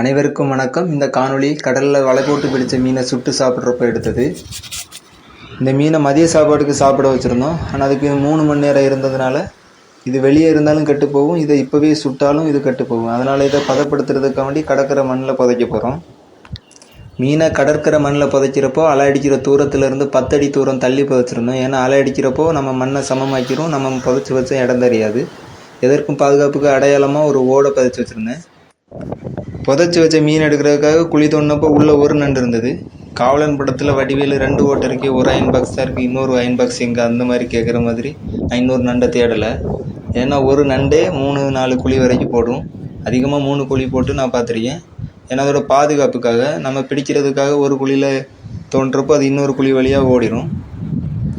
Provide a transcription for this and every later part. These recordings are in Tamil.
அனைவருக்கும் வணக்கம். இந்த காணொளி கடலில் வலை போட்டு பிடிச்ச மீனை சுட்டு சாப்பிட்றப்ப எடுத்தது. இந்த மீனை மதிய சாப்பாட்டுக்கு சாப்பிட வச்சுருந்தோம். ஆனால் அதுக்கு மூணு மணி நேரம் இருந்ததுனால இது வெளியே இருந்தாலும் கெட்டு போகும் இதை இப்போவே சுட்டாலும் இது கெட்டு போகும். அதனால் இதை பதப்படுத்துறதுக்காண்டி கடற்கரை மண்ணில் புதைக்க போகிறோம் மீனை கடற்கரை மண்ணில் புதைக்கிறப்போ அலை அடிக்கிற தூரத்துலேருந்து பத்தடி தூரம் தள்ளி புதைச்சிருந்தோம். ஏன்னா அலை அடிக்கிறப்போ நம்ம மண்ணை சமமாக்கிறோம் நம்ம புதைச்சி வச்ச இடம் தெரியாது. எதற்கும் பாதுகாப்புக்கு அடையாளமாக ஒரு ஓடை பதிச்சு வச்சுருந்தேன். புதைச்சி வச்ச மீன் எடுக்கிறதுக்காக குழி தோண்டினப்போ உள்ளே ஒரு நண்டு இருந்தது. காவலன் படத்தில் வடிவேலு ரெண்டு ஓட்டை இருக்கு ஒரு அயன் பாக்ஸ் தான் இருக்குது இன்னொரு அயன் பாக்ஸ் எங்கே அந்த மாதிரி கேட்குற மாதிரி ஐநூறு இன்னொரு நண்டை தேடலை. ஏன்னா ஒரு நண்டே மூணு நாலு குழி வரைக்கும் போடும். அதிகமாக மூணு குழி போட்டு நான் பார்த்துருக்கேன். ஏன்னா அதோட பாதுகாப்புக்காக நம்ம பிடிக்கிறதுக்காக ஒரு குழியில் தோன்றப்போ அது இன்னொரு குழி வழியாக ஓடிடும்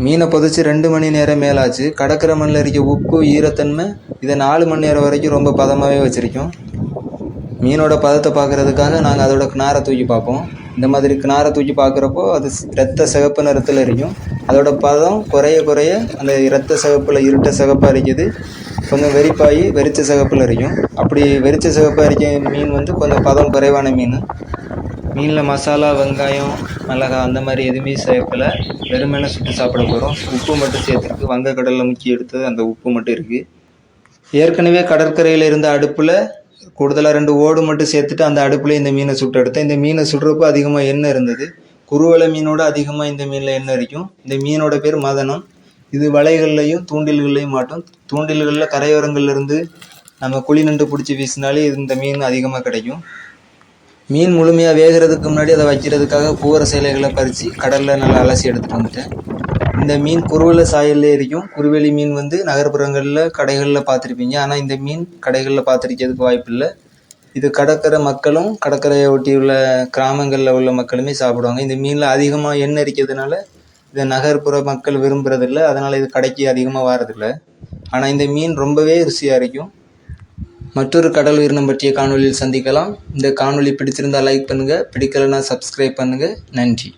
மீனை புதைச்சி ரெண்டு மணி நேரம் மேலாச்சு. கடற்கரை மண்ணில் இருக்க உப்பு ஈரத்தன்மை இதை நாலு மணி நேரம் வரைக்கும் ரொம்ப பதமாகவே வச்சுருக்கோம். மீனோட பதத்தை பார்க்குறதுக்காக நாங்கள் அதோட கிணாரை தூக்கி பார்ப்போம். இந்த மாதிரி கிணாரை தூக்கி பார்க்குறப்போ அது ரத்த சிகப்பு நிறத்தில் இருக்கும் அதோட பதம் குறைய குறைய அந்த இரத்த சிகப்பில் இருட்ட சிகப்பாக இருக்குது கொஞ்சம் வெறிப்பாகி வெறிச்ச சிகப்பில் இருக்கும் அப்படி வெறிச்ச சிகப்பாக இருக்க மீன் வந்து கொஞ்சம் பதம் குறைவான மீன். மீனில் மசாலா வெங்காயம் மிளகாய் அந்த மாதிரி எதுவுமே சேர்க்கல. வெறுமனே சுட்டு சாப்பிட போகிறோம் உப்பு மட்டும் சேர்த்துருக்கு வங்கக்கடலில் முக்கி எடுத்தது அந்த உப்பு மட்டும் இருக்குது ஏற்கனவே கடற்கரையில் இருந்த அடுப்பில் கூடுதலாக ரெண்டு ஓடு மட்டும் சேர்த்துட்டு அந்த அடுப்பில் இந்த மீனை சுட்டு எடுத்தேன். இந்த மீனை சுடுறப்போ அதிகமாக எண்ணெய் இருந்தது. குருவலை மீனோட அதிகமாக இந்த மீனில் எண்ணெய் இருக்கும் இந்த மீனோட பேர் மதனம். இது வலைகள்லையும் தூண்டில்கள்லையும் மாட்டோம். தூண்டில்களில் கரையோரங்கள்லேருந்து நம்ம குழி நண்டு பிடிச்சி வீசினாலே இந்த மீன் அதிகமாக கிடைக்கும். மீன் முழுமையாக வேகிறதுக்கு முன்னாடி அதை வைக்கிறதுக்காக பூவர சேலைகளை பறித்து கடலில் நல்லா அலசி எடுத்துகிட்டு வந்துட்டேன். இந்த மீன் குருவலை சாயல்லே இருக்கும் குருவெளி மீன் வந்து நகர்ப்புறங்களில் கடைகளில் பார்த்துருப்பீங்க. ஆனால் இந்த மீன் கடைகளில் பார்த்துருக்கிறதுக்கு வாய்ப்பு இல்லை இது கடற்கரை மக்களும் கடற்கரையை ஒட்டியுள்ள கிராமங்களில் உள்ள மக்களுமே சாப்பிடுவாங்க. இந்த மீனில் அதிகமாக எண்ணெய் இருக்கிறதுனால இதை நகர்ப்புற மக்கள் விரும்புறதில்ல. அதனால் இது கடைக்கு அதிகமாக வாரதில்லை. ஆனால் இந்த மீன் ரொம்பவே ருசியாக இருக்கும் மற்றொரு கடல் உயிரினம் பற்றிய காணொலியில் சந்திக்கலாம். இந்த காணொலி பிடிச்சிருந்தா லைக் பண்ணுங்கள் பிடிக்கலைன்னா சப்ஸ்கிரைப் பண்ணுங்கள் நன்றி.